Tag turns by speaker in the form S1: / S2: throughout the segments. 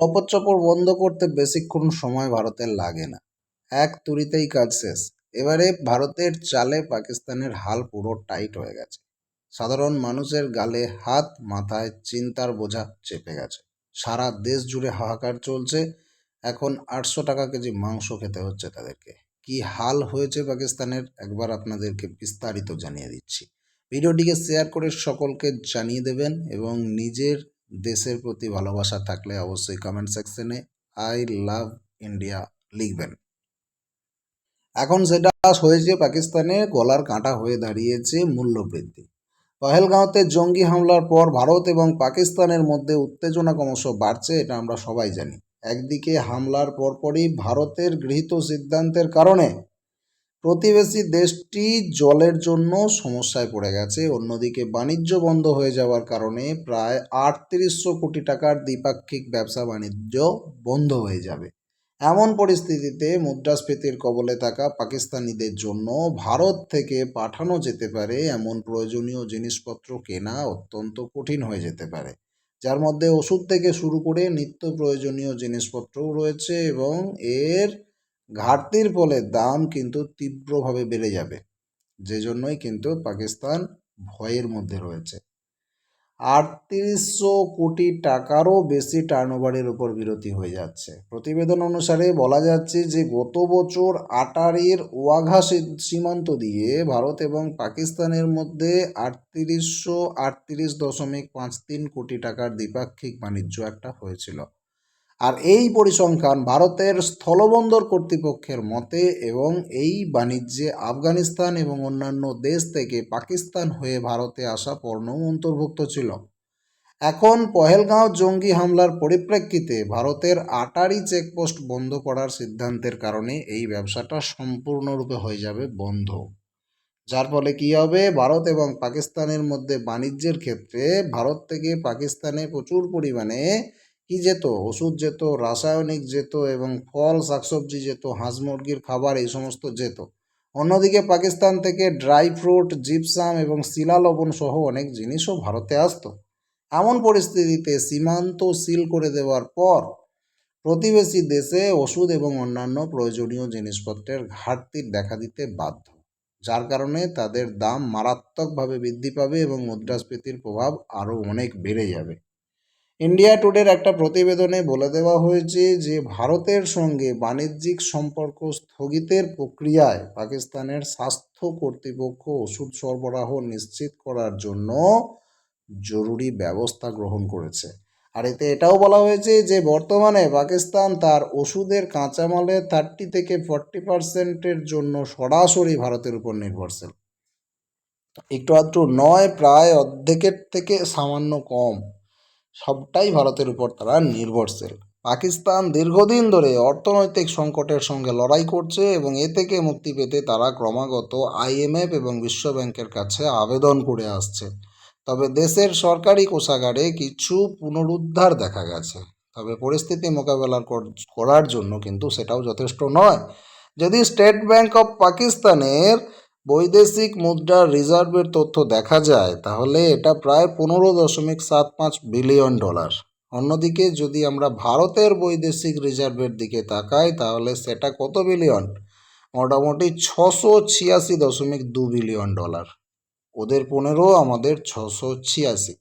S1: লপট চপর বন্ধ করতে বেশিক্ষণ সময় ভারতের লাগে না। এক তুড়িতেই কাজ শেষ। এবারে ভারতের চালে পাকিস্তানের হাল পুরো টাইট হয়ে গেছে। সাধারণ মানুষের গালে হাত, মাথায় চিন্তার বোঝা চেপে গেছে। সারা দেশ জুড়ে হাহাকার চলছে। এখন আটশো টাকা কেজি মাংস খেতে হচ্ছে তাদেরকে। কি হাল হয়েছে পাকিস্তানের একবার আপনাদেরকে বিস্তারিত জানিয়ে দিচ্ছি। ভিডিওটিকে শেয়ার করে সকলকে জানিয়ে দেবেন এবং নিজের দেশের প্রতি ভালোবাসা থাকলে অবশ্যই কমেন্ট সেকশনে আই লাভ ইন্ডিয়া লিখবেন। এখন সেটা হয়েছে পাকিস্তানে, গলার কাঁটা হয়ে দাঁড়িয়েছে মূল্যবৃদ্ধি। পহেলগাঁওতে জঙ্গি হামলার পর ভারত এবং পাকিস্তানের মধ্যে উত্তেজনা ক্রমশ বাড়ছে, এটা আমরা সবাই জানি। একদিকে হামলার পরপরই ভারতের গৃহীত সিদ্ধান্তের কারণে প্রতিবেশী দেশটি জলের জন্য সমস্যায় পড়ে গেছে। অন্যদিকে বাণিজ্য বন্ধ হয়ে যাওয়ার কারণে প্রায় আটত্রিশশো কোটি টাকার দ্বিপাক্ষিক ব্যবসা বাণিজ্য বন্ধ হয়ে যাবে। এমন পরিস্থিতিতে মুদ্রাস্ফীতির কবলে থাকা পাকিস্তানিদের জন্য ভারত থেকে পাঠানো যেতে পারে এমন প্রয়োজনীয় জিনিসপত্র কেনা অত্যন্ত কঠিন হয়ে যেতে পারে। যার মধ্যে ওষুধ থেকে শুরু করে নিত্য প্রয়োজনীয় জিনিসপত্রও রয়েছে এবং এর ঘাটতির ফলে দাম কিন্তু তীব্রভাবে বেড়ে যাবে যে জন্যই কিন্তু পাকিস্তান ভয়ের মধ্যে রয়েছে। আটত্রিশশো কোটি টাকারও বেশি টার্নওভারের উপর বিরতি হয়ে যাচ্ছে। প্রতিবেদন অনুসারে বলা যাচ্ছে যে, গত বছর আটারির ওয়াঘা সীমান্ত দিয়ে ভারত এবং পাকিস্তানের মধ্যে আটত্রিশশো আটত্রিশ দশমিক পাঁচ তিন কোটি টাকার দ্বিপাক্ষিক বাণিজ্য একটা হয়েছিল। আর এই পরিসংখ্যান ভারতের স্থলবন্দর কর্তৃপক্ষের মতে এবং এই বাণিজ্যে আফগানিস্তান এবং অন্যান্য দেশ থেকে পাকিস্তান হয়ে ভারতে আসা পণ্যও অন্তর্ভুক্ত ছিল। এখন পহেলগাঁও জঙ্গি হামলার পরিপ্রেক্ষিতে ভারতের আটারি চেকপোস্ট বন্ধ করার সিদ্ধান্তের কারণে এই ব্যবসাটা সম্পূর্ণরূপে হয়ে যাবে বন্ধ। যার ফলে কী হবে? ভারত এবং পাকিস্তানের মধ্যে বাণিজ্যের ক্ষেত্রে ভারত থেকে পাকিস্তানে প্রচুর পরিমাণে কি যেত? ওষুধ যেত, রাসায়নিক যেত এবং ফল, শাকসবজি যেত, হাঁস মুরগির খাবার, এই সমস্ত যেত। অন্যদিকে পাকিস্তান থেকে ড্রাই ফ্রুট, জিপসাম এবং শিলা লবণ সহ অনেক জিনিসও ভারতে আসতো। এমন পরিস্থিতিতে সীমান্ত সিল করে দেওয়ার পর প্রতিবেশী দেশে ওষুধ এবং অন্যান্য প্রয়োজনীয় জিনিসপত্রের ঘাটতির দেখা দিতে বাধ্য, যার কারণে তাদের দাম মারাত্মকভাবে বৃদ্ধি পাবে এবং মুদ্রাস্ফীতির প্রভাব আরও অনেক বেড়ে যাবে। ইন্ডিয়া টুডের একটা প্রতিবেদনে বলে দেওয়া হয়েছে যে, ভারতের সঙ্গে বাণিজ্যিক সম্পর্ক স্থগিতের প্রক্রিয়ায় পাকিস্তানের স্বাস্থ্য কর্তৃপক্ষ ওষুধ সরবরাহ নিশ্চিত করার জন্য জরুরি ব্যবস্থা গ্রহণ করেছে। আর এতে এটাও বলা হয়েছে যে, বর্তমানে পাকিস্তান তার ওষুধের কাঁচামালের থার্টি থেকে ফর্টি পার্সেন্টের জন্য সরাসরি ভারতের উপর নির্ভরশীল। একটু আধটু নয়, প্রায় অর্ধেকের থেকে সামান্য কম। সবটাই ভারতের উপর তারা নির্ভরশীল। পাকিস্তান দীর্ঘদিন ধরে অর্থনৈতিক সংকটের সঙ্গে লড়াই করছে এবং এ থেকে মুক্তি পেতে তারা ক্রমাগত আইএমএফ এবং বিশ্বব্যাংকের কাছে আবেদন করে আসছে। তবে দেশের সরকারি কোষাগারে কিছু পুনরুদ্ধার দেখা গেছে। তবে পরিস্থিতি মোকাবেলা কর- করার জন্য কিন্তু সেটাও যথেষ্ট নয়। যদি স্টেট ব্যাংক অফ পাকিস্তানের বৈদেশিক মুদ্রার রিজার্ভের তথ্য দেখা যায়, তাহলে এটা প্রায় পনেরো দশমিক সাত পাঁচ বিলিয়ন ডলার। অন্যদিকে, যদি আমরা ভারতের বৈদেশিক রিজার্ভের দিকে তাকাই, তাহলে সেটা কত বিলিয়ন? মোটামুটি ছশো ছিয়াশি দশমিক দু বিলিয়ন ডলার। ওদের পনেরো, আমাদের ছশো ছিয়াশি।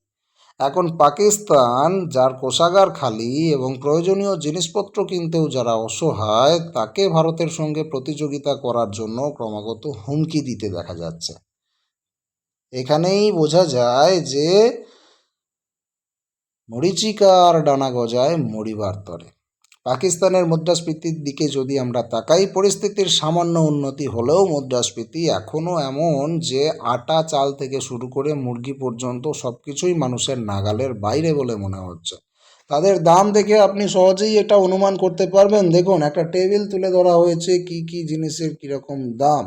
S1: এখন পাকিস্তান, যার কোষাগার খালি এবং প্রয়োজনীয় জিনিসপত্র কিনতেও যারা অসহায়, তাকে ভারতের সঙ্গে প্রতিযোগিতা করার জন্য ক্রমাগত হুমকি দিতে দেখা যাচ্ছে। এখানেই বোঝা যায় যে মরিচিকার ডানা গজায় মরিবার তরে। পাকিস্তানের মুদ্রাস্ফীতির দিকে যদি আমরা তাকাই, পরিস্থিতির সামান্য উন্নতি হলেও মুদ্রাস্ফীতি এখনও এমন যে আটা চাল থেকে শুরু করে মুরগি পর্যন্ত সব কিছুই মানুষের নাগালের বাইরে বলে মনে হচ্ছে। তাদের দাম দেখে আপনি সহজেই এটা অনুমান করতে পারবেন। দেখুন, একটা টেবিল তুলে ধরা হয়েছে কি কি জিনিসের কীরকম দাম।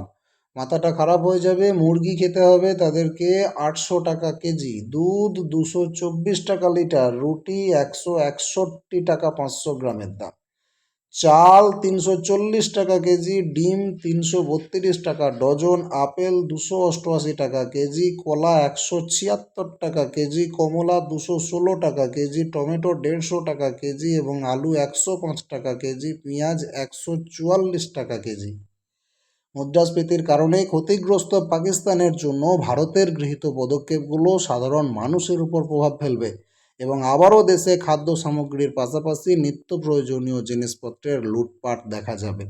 S1: মাথাটা খারাপ হয়ে যাবে, মুরগি খেতে হবে, তাদেরকে আটশো টাকা কেজি, দুধ দুশো চব্বিশ টাকা লিটার, রুটি একশো একষট্টি টাকা পাঁচশো গ্রামের দাম। চাল তিনশো চল্লিশ টাকা কেজি, ডিম তিনশো বত্রিশ টাকা, ডজন আপেল দুশো অষ্টআশি টাকা কেজি, কলা একশো ছিয়াত্তর টাকা কেজি, কমলা দুশো ষোলো টাকা কেজি, টমেটো দেড়শো টাকা কেজি এবং আলু একশো পাঁচ টাকা কেজি, পেঁয়াজ একশো চুয়াল্লিশ টাকা কেজি। মুদ্রাস্ফীতির কারণে ক্ষতিগ্রস্ত পাকিস্তানের জন্য ভারতের গৃহীত পদক্ষেপগুলো সাধারণ মানুষের উপর প্রভাব ফেলবে এবং আবারও দেশে খাদ্য সামগ্রীর পাশাপাশি নিত্য প্রয়োজনীয় জিনিসপত্রের লুটপাট দেখা যাবে।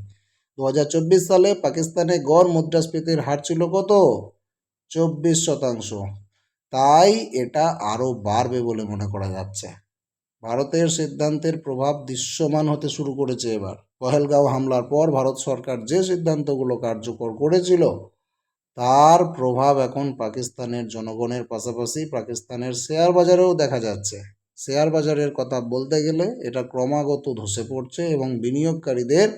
S1: দু হাজার চব্বিশ সালে পাকিস্তানে গড় মুদ্রাস্ফীতির হার ছিল কত? চব্বিশ শতাংশ। তাই এটা আরও বাড়বে বলে মনে করা যাচ্ছে। ভারতের সিদ্ধান্তের প্রভাব দৃশ্যমান হতে শুরু করেছে এবার। পহেলগাঁও হামলার পর ভারত সরকার যে সিদ্ধান্তগুলো কার্যকর করেছিল, তার প্রভাব এখন পাকিস্তানের জনগণের পাশাপাশি পাকিস্তানের শেয়ার বাজারেও দেখা যাচ্ছে। শেয়ার বাজারের কথা বলতে গেলে এটা ক্রমাগত ধসে পড়ছে এবং বিনিয়োগকারীদের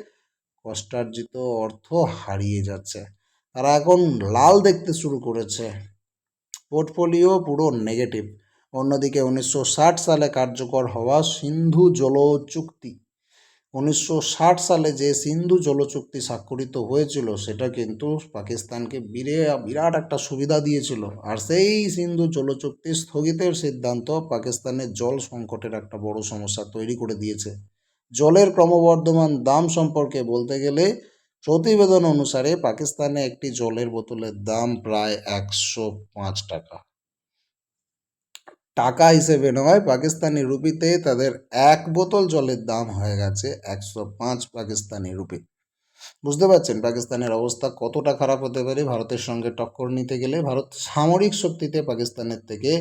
S1: কষ্টার্জিত অর্থ হারিয়ে যাচ্ছে। তারা এখন লাল দেখতে শুরু করেছে। পোর্টফোলিও পুরো নেগেটিভ। অন্যদিকে উনিশশো ষাট সালে কার্যকর হওয়া সিন্ধু জল চুক্তি উনিশশো ষাট সালে যে সিন্ধু জল চুক্তি স্বাক্ষরিত হয়েছিল, সেটা কিন্তু পাকিস্তানকে বিরে, বিরাট একটা সুবিধা দিয়েছিল। আর সেই সিন্ধু জল চুক্তি স্থগিতের সিদ্ধান্ত পাকিস্তানের জল সংকটের একটা বড় সমস্যা তৈরি করে দিয়েছে। জলের ক্রমবর্ধমান দাম সম্পর্কে বলতে গেলে, প্রতিবেদন অনুসারে পাকিস্তানে একটি জলের বোতলের দাম প্রায় একশো পাঁচ টাকা। টাকা হিসেবে নয়, পাকিস্তানি রুপিতে তাদের এক বোতল জলের দাম হয়ে গেছে একশো পাঁচ পাকিস্তানি রুপি। বুঝতে পারছেন পাকিস্তানের অবস্থা কতটা খারাপ হতে পারে? ভারতের সঙ্গে টক্কর নিতে গেলে ভারত সামরিক শক্তিতে পাকিস্তানের থেকে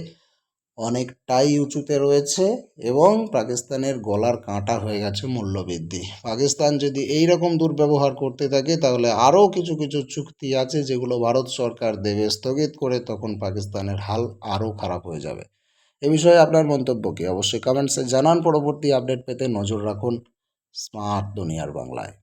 S1: অনেকটাই উঁচুতে রয়েছে এবং পাকিস্তানের গলার কাঁটা হয়ে গেছে মূল্যবৃদ্ধি। পাকিস্তান যদি এই রকম দুর্ব্যবহার করতে থাকে, তাহলে আরও কিছু কিছু চুক্তি আছে যেগুলো ভারত সরকার দেবে স্থগিত করে, তখন পাকিস্তানের হাল আরও খারাপ হয়ে যাবে। এ বিষয়ে আপনার মন্তব্য কী? অবশ্যই কমেন্টসে জানান। পরবর্তী আপডেট পেতে নজর রাখুন স্মার্ট দুনিয়ার বাংলায়